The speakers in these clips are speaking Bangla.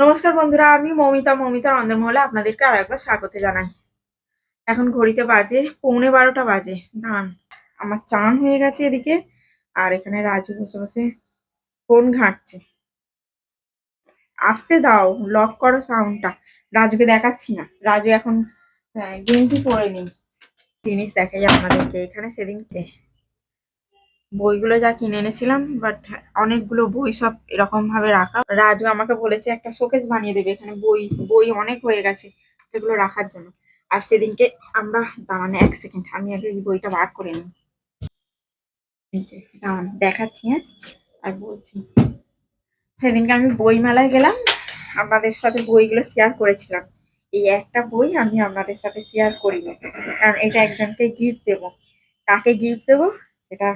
নমস্কার বন্ধুরা আমি মমিতা মমিতার অন্দরমহলে আপনাদেরকে আর একবার স্বাগত জানাই। এখন ঘড়িতে বাজে পৌনে বারোটা বাজে ধান। আমার চান হয়ে গেছে এদিকে আর এখানে রাজু বসে বসে ফোন ঘাঁটছে। আসতে দাও লক করো সাউন্ডটা রাজুকে দেখাচ্ছি না। রাজু এখন আহ, গেঞ্জি পরে নি জিনিস দেখাই আপনাদেরকে এখানে সেদিনকে। বইগুলো যা কিনে এনেছিলাম বাট অনেকগুলো বই সব এরকম ভাবে রাখা। রাজু আমাকে বলেছে, একটা শোকেস বানিয়ে দেবে, এখানে বই বই অনেক হয়ে গেছে, সেগুলো রাখার জন্য। আর সেদিনকে আমরা দাঁড়ান এক সেকেন্ড আমি আগে এই বইটা বার করে নিই। দাঁড়ান, দেখাচ্ছি হ্যাঁ আর বলছি। সেদিনকে আমি বই মেলায় গেলাম, আপনাদের সাথে বইগুলো শেয়ার করেছিলাম। এই একটা বই আমি আপনাদের সাথে শেয়ার করিনি, কারণ এটা একজনকে গিফট দেবো। কাকে গিফট দেবো? সেটা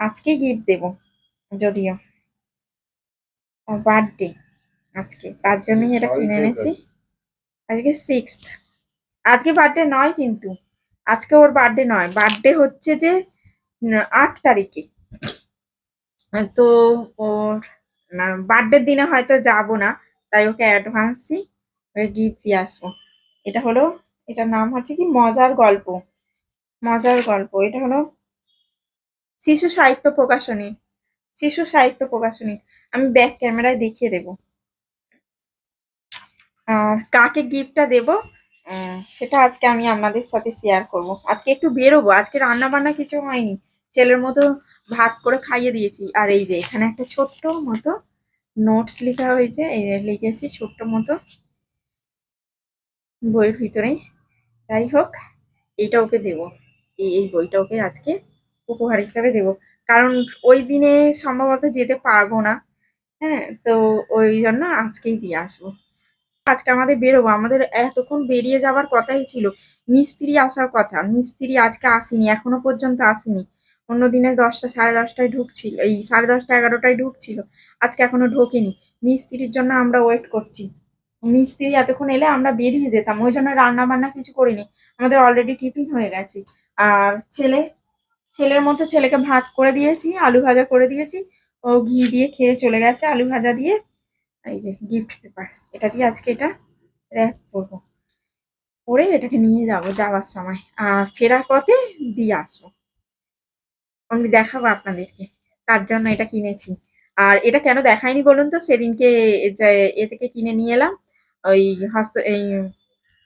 আজকে গিফট দেব যদিও। বার্থডে আজকে তার জন্যই এটা কিনে এনেছি। আজকে সিক্স আজকে বার্থডে নয় কিন্তু আজকে ওর বার্থডে নয়। বার্থডে হচ্ছে যে আট তারিখে। তো ওর বার্থডের দিনে হয়তো যাব না তাই ওকে অ্যাডভান্সই গিফট দিয়ে আসব। এটা হলো এটার নাম হচ্ছে কি মজার গল্প। মজার গল্প। এটা হলো শিশু সাহিত্য প্রকাশনী। শিশু সাহিত্য প্রকাশনী। আমি ব্যাক ক্যামেরায় দেখিয়ে দেব। কাকে গিফটটা দেব? সেটা আজকে আমি আপনাদের সাথে শেয়ার করব। আজকে একটু বেরোবো। আজকে রান্না বান্না কিছু হয়নি। ছেলের মতো ভাত করে খাইয়ে দিয়েছি। আর এই যে এখানে একটা ছোট্ট মতো নোটস লেখা হয়েছে। এই লিখেছি ছোট্ট মতো বইয়ের ভিতরেই। যাই হোক, এইটা ওকে দেবো। এই এই বইটা ওকে আজকে উপহার হিসাবে দেবো। কারণ ওই দিনে সম্ভবত যেতে পারব না। হ্যাঁ তো ওই জন্য আজকেই দিয়ে আসব। আজকে আমাদের বেরোবো। আমাদের এতক্ষণ বেরিয়ে যাওয়ার কথাই ছিল। মিস্ত্রি আসার কথা। মিস্ত্রি আজকে আসেনি, এখনও পর্যন্ত আসেনি। অন্য দিনে দশটা, সাড়ে দশটায় ঢুকছিল, এই সাড়ে দশটা, এগারোটায় ঢুকছিল। আজকে এখনও ঢোকেনি। মিস্ত্রির জন্য আমরা ওয়েট করছি। মিস্ত্রি এতক্ষণ এলে আমরা বেরিয়ে যেতাম। ওই জন্য রান্না বান্না কিছু করিনি। আমাদের অলরেডি টিফিন হয়ে গেছে। আর ছেলে ছেলের মতো ছেলেকে ভাত করে দিয়েছি, আলু ভাজা করে দিয়েছি। ও ঘি দিয়ে খেয়ে চলে গেছে আলু ভাজা দিয়ে। এই যে গিফট পেপার এটা দিয়ে আজকে এটা র্যাপ করব। করে এটাকে নিয়ে যাব যাওয়ার সময়। আর ফেরার পথে দিয়ে আসব। আমি দেখাবো আপনাদেরকে তার জন্য এটা কিনেছি। আর এটা কেন দেখাইনি বলুন তো? সেদিনকে এ থেকে কিনে নিয়ে এলাম। ওই হস্ত এই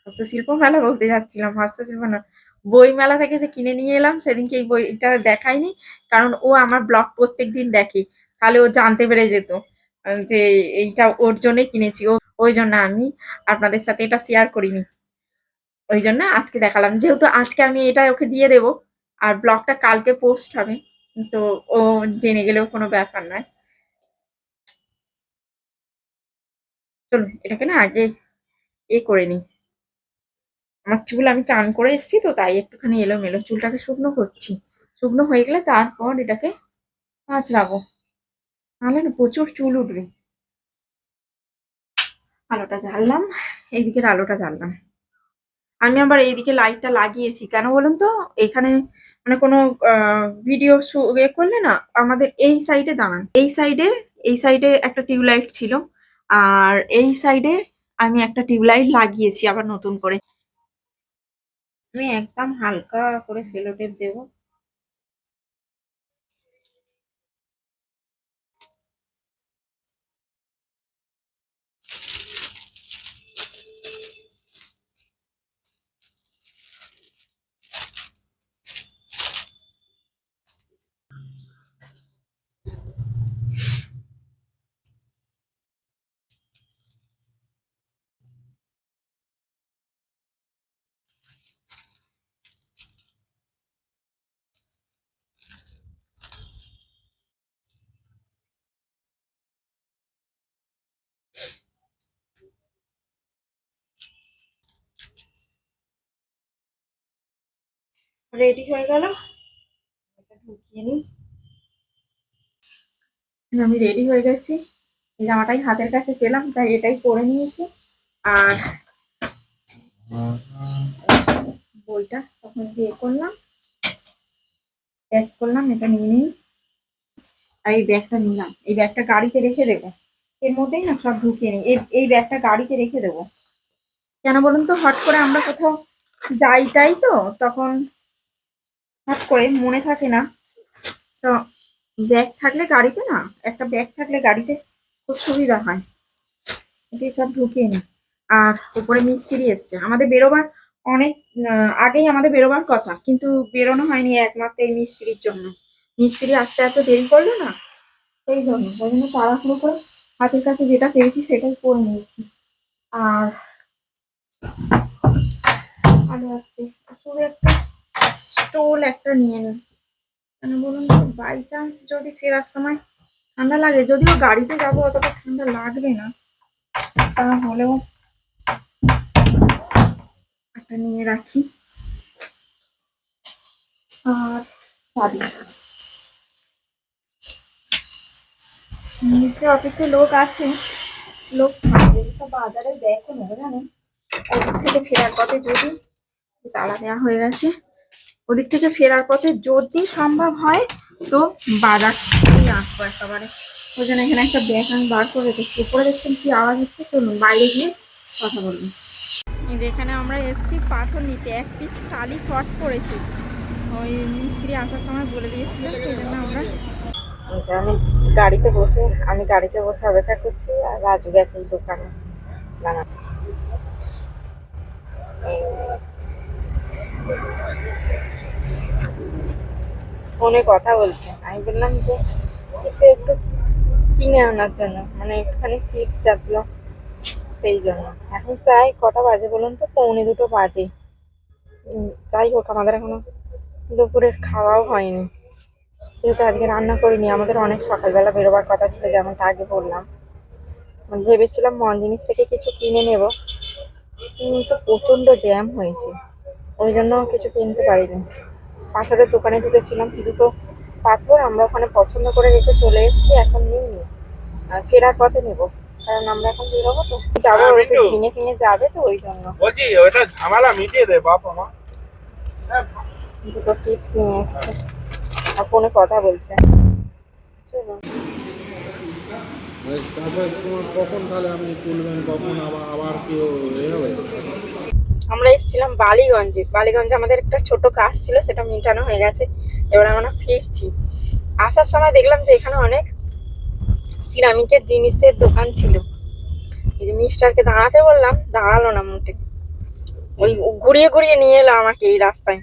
হস্তশিল্প মেলা বলতে যাচ্ছিলাম, হস্তশিল্প না বই মেলা থেকে যে কিনে নিয়ে এলাম, সেদিনকে এই বইটা দেখাইনি কারণ ও আমার ব্লগ প্রত্যেক দিন দেখে, তাহলে ও জানতে পেরে যেত যে এইটা ওর জন্যই কিনেছি, ও, ওই জন্য আমি আপনাদের সাথে এটা শেয়ার করিনি। ওই জন্য আজকে দেখালাম, যেহেতু আজকে আমি এটা ওকে দিয়ে দেব, আর ব্লগটা কালকে পোস্ট হবে, তো ও জেনে গেলেও কোনো ব্যাপার নয়। চলুন, এটাকে না আগে এ করে নিই। আমার চুল আমি চান করে এসেছি, তো তাই একটুখানি এলোমেলো চুলটাকে শুকনো করছি। শুকনো হয়ে গেলে তারপর এটাকে আঁচড়াবো নাহলে না প্রচুর চুল উঠবে। আলোটা জ্বাললাম, এইদিকের আলোটা জ্বাললাম। আমি আবার এইদিকে লাইটটা লাগিয়েছি। কেন বলুন তো? এখানে মানে কোনো ভিডিও এ করলে না আমাদের এই সাইডে দাঁড়ান। এই সাইডে এই সাইডে একটা টিউবলাইট ছিল। আর এই সাইডে আমি একটা টিউবলাইট লাগিয়েছি আবার নতুন করে। আমি একদম হালকা করে সেলোটেপ দেবো। রেডি হয়ে গেল? এটা ঢুকিয়ে নিই। আমি রেডি হয়ে গেছি। এই জামাটাই হাতের কাছে পেলাম, তাই এটাই পরে নিয়েছি। আর বইটা তখন দিয়ে করলাম। প্যাক করলাম, এটা নিয়ে নিই। আর এই ব্যাগটা নিলাম। এই ব্যাগটা গাড়িতে রেখে দেবো। এর মধ্যেই না সব ঢুকিয়ে নিই। এই- এই ব্যাগটা গাড়িতে রেখে দেবো। কেন বলুন তো? হট করে আমরা কোথাও যাইটাই তো, তখন হট করে মনে থাকে না। তো ব্যাগ থাকলে গাড়িতে না, একটা ব্যাগ থাকলে গাড়িতে খুব সুবিধা হয়। এতে সব ঢুকিয়ে নিই আর উপরে মিস্ত্রি এসছে। আমাদের বেরোবার অনেক আগেই আমাদের বেরোবার কথা, কিন্তু বেরোনো হয়নি একমাত্র এই মিস্ত্রির জন্য। মিস্ত্রি আসতে এত দেরি করল না? সেই জন্য ওই জন্য তাড়াহুড়ো করে হাতের কাছে যেটা পেয়েছি সেটাই করে নিয়েছি। আর আলো আসছে। শুধু একটা স্টোল একটা নিয়ে নিই। কেন বলুন তো বাই চান্স যদি ফেরার সময় ঠান্ডা লাগে, যদিও গাড়িতে যাব অতটা ঠান্ডা লাগবে না, তাহলেও একটা নিয়ে রাখি। আর চাবি। নিচে অফিসে লোক আছে, লোক বাজারে দেখো নেবে জানেন? ওদিক থেকে ফেরার পথে যদি তালা দেওয়া হয়ে গেছে। ওদিক থেকে ফেরার পথে যদি সম্ভব হয়, তো বাজার নিয়ে আসব একেবারে। ওই জন্য এখানে একটা ব্যাগ আমি বার করে রেখেছি। উপরে দেখছেন কি আওয়াজ হচ্ছে? চলুন, বাইরে গিয়ে কথা বলব। যেখানে আমরা এসেছি পাথর নিতে। এক পিস কালি শর্ট করেছি। ওই মিস্ত্রি আসার সময় বলে দিয়েছিল, সেই জন্য আমরা আমি গাড়িতে বসে আমি গাড়িতে বসে অপেক্ষা করছি, আর রাজু গেছে এই দোকানে। দাঁড়া ফোনে কথা বলছে। আমি বললাম যে, কিছু একটু কিনে আনার জন্য। মানে একটুখানি চিপস জাতীয়, সেই জন্য। এখন প্রায় কটা বাজে বলুন তো? পৌনে দুটো বাজে। যাই হোক, আমাদের এখনও দুপুরের খাওয়াও হয়নি। যেহেতু আজকে রান্না করিনি, আমাদের অনেক সকালবেলা বেরোবার কথা ছিল, যেমনটা আগে বললাম। ভেবেছিলাম মন জিনিস থেকে কিছু কিনে নেব। কিন্তু প্রচণ্ড জ্যাম হয়েছে। ওই জন্য কিছু কিনতে পারিনি। পাথরের দোকানে ঢুকেছিলাম। দুটো পাথর আমরা ওখানে পছন্দ করে রেখে চলে এসেছি এখন নিইনি আর ফেরার পথে নেব কারণ আমরা এখন বেরোবো তো। যাব হ্যাঁ, তো মিঠু। কিনে কিনে যাবে তো ওই জন্য। বলছি ওটা ঝামেলা মিটিয়ে দে বাপ আমার দুটো চিপস নিয়ে এসছে আর ফোনে কথা বলছে। চলো। মানে তারপরে কখন তাহলে আপনি তুলবেন কখন আবার আবার কেউ এ হবে? আমরা এসেছিলাম বালিগঞ্জে। বালিগঞ্জে আমাদের একটা ছোট কাজ ছিল সেটা মেটানো হয়ে গেছে। এবার আমরা ফিরছি। আসার সময় দেখলাম যে এখানে অনেক সিরামিকের জিনিসের দোকান ছিল। এই যে মিস্টারকে দাঁড়াতে বললাম দাঁড়াল না মোটে ওই ঘুরিয়ে ঘুরিয়ে নিয়ে এলো আমাকে এই রাস্তায়।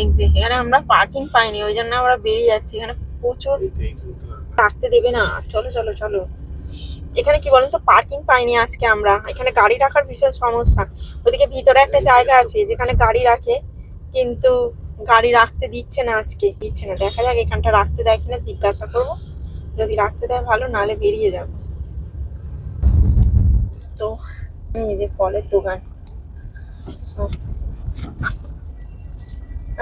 এই যে এখানে আমরা পার্কিং পাইনি ওই জন্য আমরা বেরিয়ে যাচ্ছি। এখানে প্রচুর রাখতে দেবে না। চলো চলো চলো। এখানে কি বলেন তো পার্কিং পাইনি আজকে আমরা। এখানে গাড়ি রাখার ভীষণ সমস্যা। ওদিকে ভিতরে একটা জায়গা আছে, যেখানে গাড়ি রাখে, কিন্তু গাড়ি রাখতে দিচ্ছে না আজকে। দিচ্ছে না। দেখা যাক, এখানটা রাখতে দেয় কিনা জিজ্ঞাসা করব। যদি রাখতে দেয় ভালো, নাহলে বেরিয়ে যাব। তো, এই যে ফলের দোকান।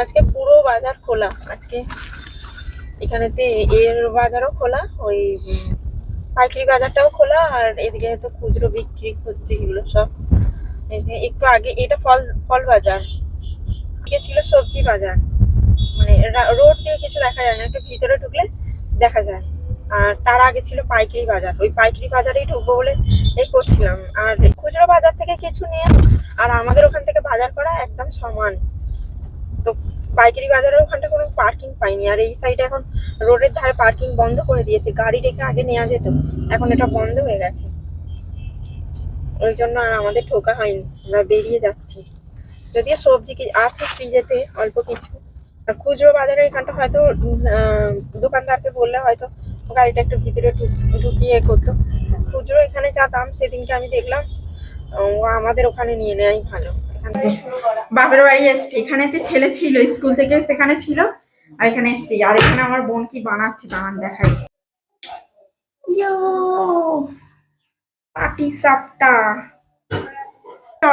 আজকে পুরো বাজার খোলা। আজকে এখানেতে এর বাজারও খোলা, ওই পাইকারি বাজারটাও খোলা আর এদিকে তো খুচরো বিক্রি হচ্ছে, এগুলো সব। এই যে একটু আগে এটা ফল ফল বাজার। এদিকে ছিল সবজি বাজার। মানে রোড দিয়ে কিছু দেখা যায় না, একটু ভিতরে ঢুকলে দেখা যায়। আর তার আগে ছিল পাইকারি বাজার। ওই পাইকারি বাজারেই ঢুকবো বলে এই করছিলাম। আর খুচরো বাজার থেকে কিছু নিয়ে, আর আমাদের ওখান থেকে বাজার করা একদম সমান। পাইকারি বাজারের ওখানটা কোনো পার্কিং পাইনি। আর এই সাইডে এখন রোডের ধারে পার্কিং বন্ধ করে দিয়েছে। গাড়ি রেখে আগে নেওয়া যেত, এখন এটা বন্ধ হয়ে গেছে। ওই জন্য আর আমাদের ঠোকা হয়নি, আমরা বেরিয়ে যাচ্ছি। যদিও সবজি কি আছে ফ্রিজেতে অল্প কিছু। আর খুচরো বাজারে এখানটা হয়তো দোকানদারকে বললে হয়তো গাড়িটা একটু ভিতরে ঢুক- ঢুকিয়ে করতো। খুচরো এখানে যা দাম সেদিনকে আমি দেখলাম, ও আমাদের ওখানে নিয়ে নেওয়াই ভালো। বাপের বাড়ি এসছি। এখানে তো ছেলে ছিল, স্কুল থেকে সেখানে ছিল, আর এখানে এসছি। আর এখানে আমার বোন কি বানাচ্ছে বানান দেখাই। পাটি সাপটা।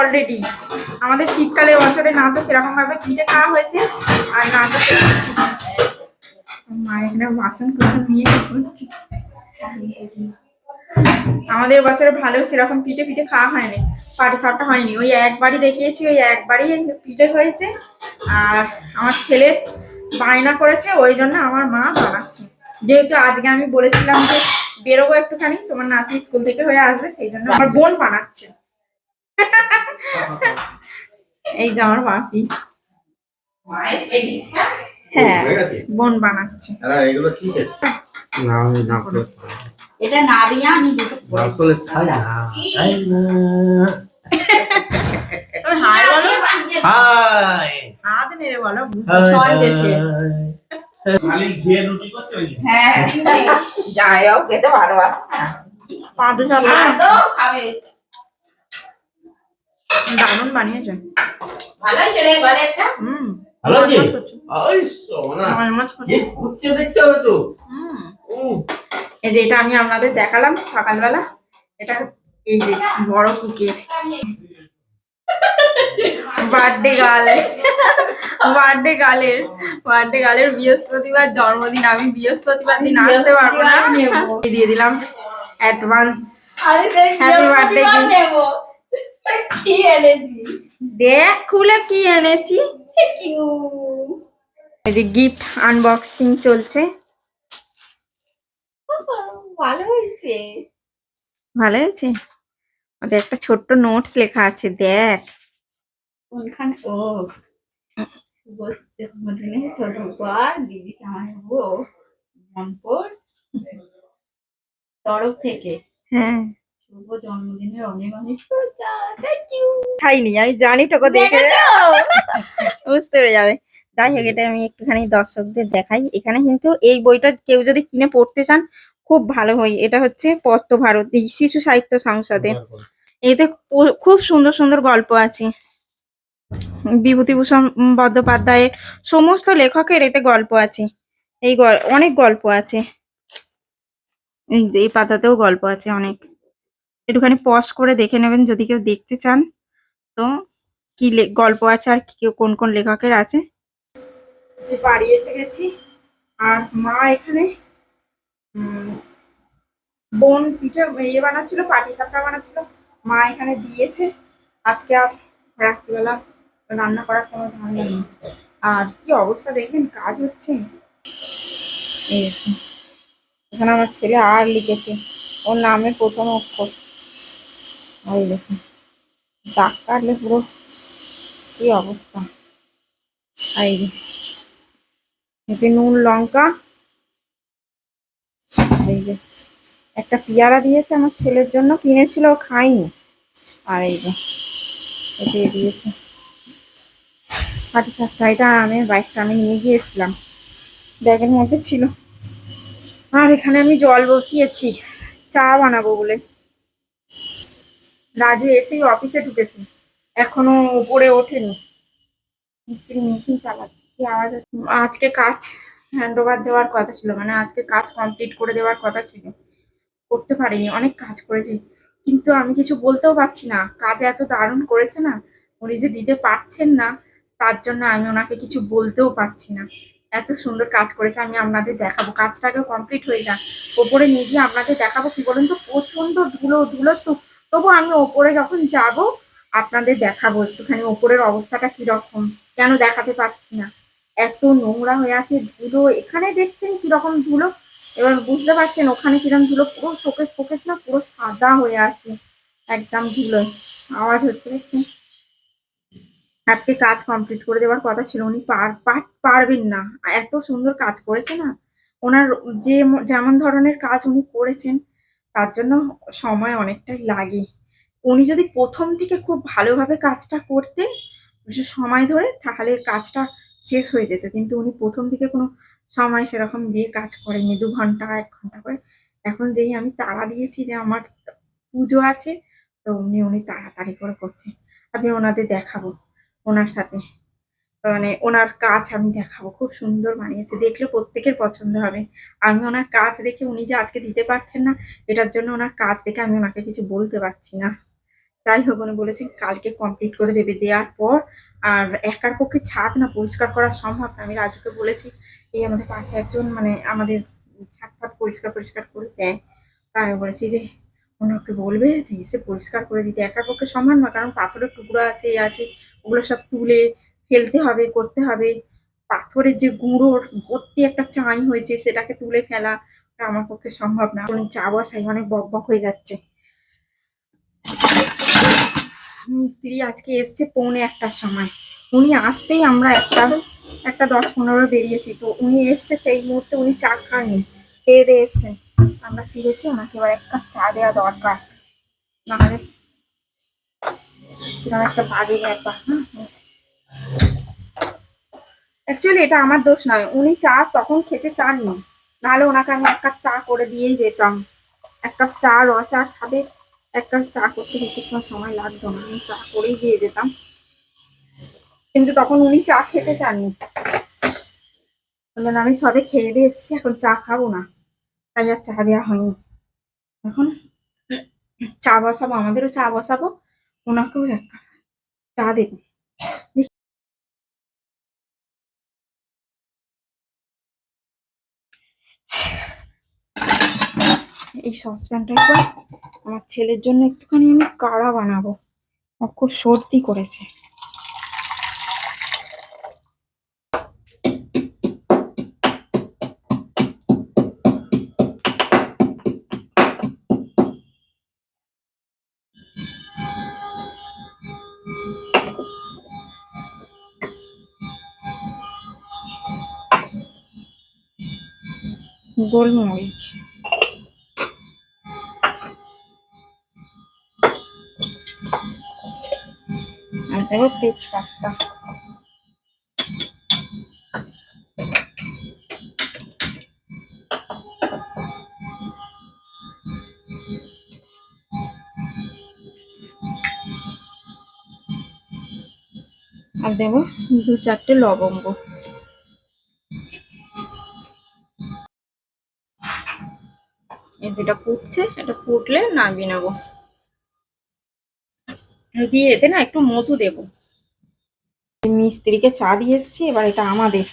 অলরেডি আমাদের শীতকালে বছরে না তো সেরকম ভাবে পিঠে খাওয়া হয়েছে, আর না তো মা এখানে বাসন কুসন নিয়ে করছে আমাদের বছরে ভালো সেরকম পিঠে পিঠে খাওয়া হয়নি পাটি সাপটা হয়নি। ওই একবারই দেখিয়েছি ওই একবারই পিঠে হয়েছে। আর আমার ছেলে বায়না করেছে ওই জন্য আমার মা বানাচ্ছে। যেহেতু আজকে আমি বলেছিলাম যে বেরোবো একটুখানি তোমার নাতি স্কুল থেকে হয়ে আসবে সেই জন্য আমার বোন বানাচ্ছে। এই যে আমার বাপি। হ্যাঁ বোন বানাচ্ছে। এগুলো ঠিক না এটা না দিয়ে আমি দুটো করে খাই না। খাই না। হাই বলো। হাই। হাত নেড়ে বলো ছয় দেশে। খালি ঘিয়ে রুটি করতে হ্যাঁ। যাই হোক খেতে ভালোবাসে। পাঁপড়ি চাপড়ি খাবে। দারুণ বানিয়েছে। ভালো একটা। হুম। ওই সোনা। কি দেখতে হবে তো। হুম। এই যে এটা আমি আপনাদের দেখালাম সকালবেলা। এটা এই যে বড় কুকের। বার্থডে গাল বার্থডে গালের বার্থডে গালের বৃহস্পতিবার জন্মদিন। আমি বৃহস্পতিবার দিন আসতে পারব না। দিয়ে দিলাম অ্যাডভান্স gift. নেব। কি এনেছিস দেখ খুলে কি এনেছি। এই যে গিফট আনবক্সিং চলছে। ভালো হয়েছে? ভালো হয়েছে? ওদের একটা ছোট্ট নোটস লেখা আছে দেখ। কোনখানে? ও জন্মদিনে ছোট উপহার দিদি জামাই মনপুর তরফ থেকে। হ্যাঁ। শুভ জন্মদিনের অনেক অনেক শুভেচ্ছা। থ্যাংক ইউ খাইনি আমি জানি দেখে। বুঝতে পেরে যাবে। যাই হোক এটা আমি একটুখানি দর্শকদের দেখাই। এখানে কিন্তু এই বইটা কেউ যদি কিনে পড়তে চান খুব ভালো বই এটা হচ্ছে পদ্ম ভারতী শিশু সাহিত্য সংসদে। এতে খুব সুন্দর সুন্দর গল্প আছে। বিভূতিভূষণ বন্দ্যোপাধ্যায়ের সমস্ত লেখকের এতে গল্প আছে। এই অনেক গল্প আছে। এই পাতাতেও গল্প আছে অনেক। একটুখানি পজ করে দেখে নেবেন যদি কেউ দেখতে চান। তো কি গল্প আছে আর কি কোন কোন লেখকের আছে? যে বাড়ি এসে গেছি। আর মা এখানে বোন পিঠে ইয়ে বানাচ্ছিল, পাটি সাপটা বানাচ্ছিল। মা এখানে দিয়েছে। আজকে আর রাত্রিবেলা রান্না করার কোনো ঝামেলা নেই। আর কি অবস্থা দেখবেন? কাজ হচ্ছে। এখানে আমার ছেলে আর লিখেছে। ওর নামের প্রথম অক্ষর। এই দেখুন। দাগ কাটলে পুরো কি অবস্থা। এই নুন, লঙ্কা এই যে, একটা পেয়ারা দিয়েছে আমার ছেলের জন্য, কিনেছিল খাইনি আর এই যে দিয়ে দিয়েছে। পাটি সাপটা এটা আমি বাইকটা আমি নিয়ে গিয়েছিলাম। ব্যাগের মধ্যে ছিল। আর এখানে আমি জল বসিয়েছি, চা বানাবো বলে। রাজু এসেই অফিসে ঢুকেছে, এখনও উপরে ওঠেনি। মিস্ত্রি মেশিন চালাচ্ছে, কি আওয়াজ আজকে কাজ হ্যান্ড ওভার দেওয়ার কথা ছিল মানে আজকে কাজ কমপ্লিট করে দেওয়ার কথা ছিল। করতে পারিনি, অনেক কাজ করেছি। কিন্তু আমি কিছু বলতেও পারছি না। কাজ এত দারুণ করেছে না, উনি যে দিতে পারছেন না, তার জন্য আমি ওনাকে কিছু বলতেও পারছি না। এত সুন্দর কাজ করেছে, আমি আপনাদের দেখাবো। কাজটাকেও কমপ্লিট হয়ে যাক। ওপরে নিয়ে গিয়ে আপনাদের দেখাবো কি বলুন তো? প্রচণ্ড ধুলো ধুলো স্তূপ। তবু আমি ওপরে যখন যাব, আপনাদের দেখাবো একটুখানি ওপরের অবস্থাটা কীরকম। কেন দেখাতে পারছি না? এত নোংরা হয়ে আছে, ধুলো, এখানে দেখছেন কীরকম ধুলো? এবার বুঝতে পারছেন ওখানে কীরকম ধুলো, পুরো শোকেস ফোকেস না, পুরো সাদা হয়ে আছে, একদম ধুলোয়। আওয়াজ হচ্ছে, দেখছেন? আজকে কাজ কমপ্লিট করে দেওয়ার কথা ছিল, উনি পার, পার- পারবেন না। এত সুন্দর কাজ করেছে না? ওনার যে যেমন ধরনের কাজ উনি করেছেন, তার জন্য সময় অনেকটাই লাগে। উনি যদি প্রথম থেকে খুব ভালোভাবে কাজটা করতেন, সময় ধরে তাহলে কাজটা শেষ হয়ে যেত। কিন্তু উনি প্রথম দিকে কোনো সময় সেরকম দিয়ে কাজ করেননি, দু ঘণ্টা, এক ঘণ্টা করে। এখন যেই আমি তাড়া দিয়েছি যে আমার পুজো আছে, তো উনি উনি তাড়াতাড়ি করে করছে। আমি ওনাদের দেখাবো, ওনার সাথে। মানে ওনার কাজ আমি দেখাবো। খুব সুন্দর বানিয়েছে। দেখলে প্রত্যেকের পছন্দ হবে। আমি ওনার কাজ দেখে উনি যে আজকে দিতে পারছেন না, এটার জন্য ওনার কাজ দেখে আমি ওনাকে কিছু বলতে পারছি না। যাই হোক, উনি বলেছেন কালকে কমপ্লিট করে দেবে। দেওয়ার পর আর একার পক্ষে ছাদ না পরিষ্কার করা সম্ভব না। আমি রাজুকে বলেছি এই আমাদের পাশে একজন মানে আমাদের ছাদ ফাদ পরিষ্কার পরিষ্কার করে দেয়। তাই আমি বলেছি যে, ওনাকে বলবে যে, এসে পরিষ্কার করে দিতে। একার পক্ষে সম্ভব না, কারণ পাথরের টুকরো আছে আছে, ওগুলো সব তুলে ফেলতে হবে, করতে হবে। পাথরের যে গুঁড়োর ভর্তি একটা চাই হয়েছে, সেটাকে তুলে ফেলা আমার পক্ষে সম্ভব না। চা বসাই অনেক বক বক হয়ে যাচ্ছে। মিস্ত্রি আজকে এসছে পৌনে একটার সময়। উনি আসতেই আমরা একটা একটা দশ পনেরো বেরিয়েছি। তো উনি এসছে সেই মুহূর্তে উনি চা খাননি। খেয়ে দিয়ে এসছেন আমরা ফিরেছি, ওনাকে এবার এক কাপ চা দেওয়া দরকার। নাহলে একটা বাজে ব্যাপার অ্যাকচুয়ালি এটা আমার দোষ নয়। উনি চা তখন খেতে চাননি। নাহলে ওনাকে আমি এক কাপ চা করে দিয়েই যেতাম। এক কাপ চা, র চা খাবে এক কাপ চা করতে বেশিক্ষণ সময় লাগতো না। আমি চা করেই দিয়ে যেতাম। কিন্তু তখন উনি চা খেতে চাননি। বললেন, আমি সবে খেয়ে দিয়ে এসেছি, এখন চা খাব না। তাই আর চা দেওয়া হয়নি। এখন চা বসাবো, আমাদেরও চা বসাবো, ওনাকেও এক কাপ চা দেবো। এই সসপ্যানটা একবার আমার ছেলের জন্য একটুখানি আমি কাড়া বানাবো। আমার খুব সর্দি করেছে। গোলমরিচ। দেবো তেজপাতা আর দেবো দু চারটে লবঙ্গ। এই যেটা ফুটছে এটা ফুটলে নামিয়ে নেব। দিয়ে এতে না একটু মধু দেবো। মিস্ত্রিকে চা দিয়ে এসছি এবার এটা আমাদের।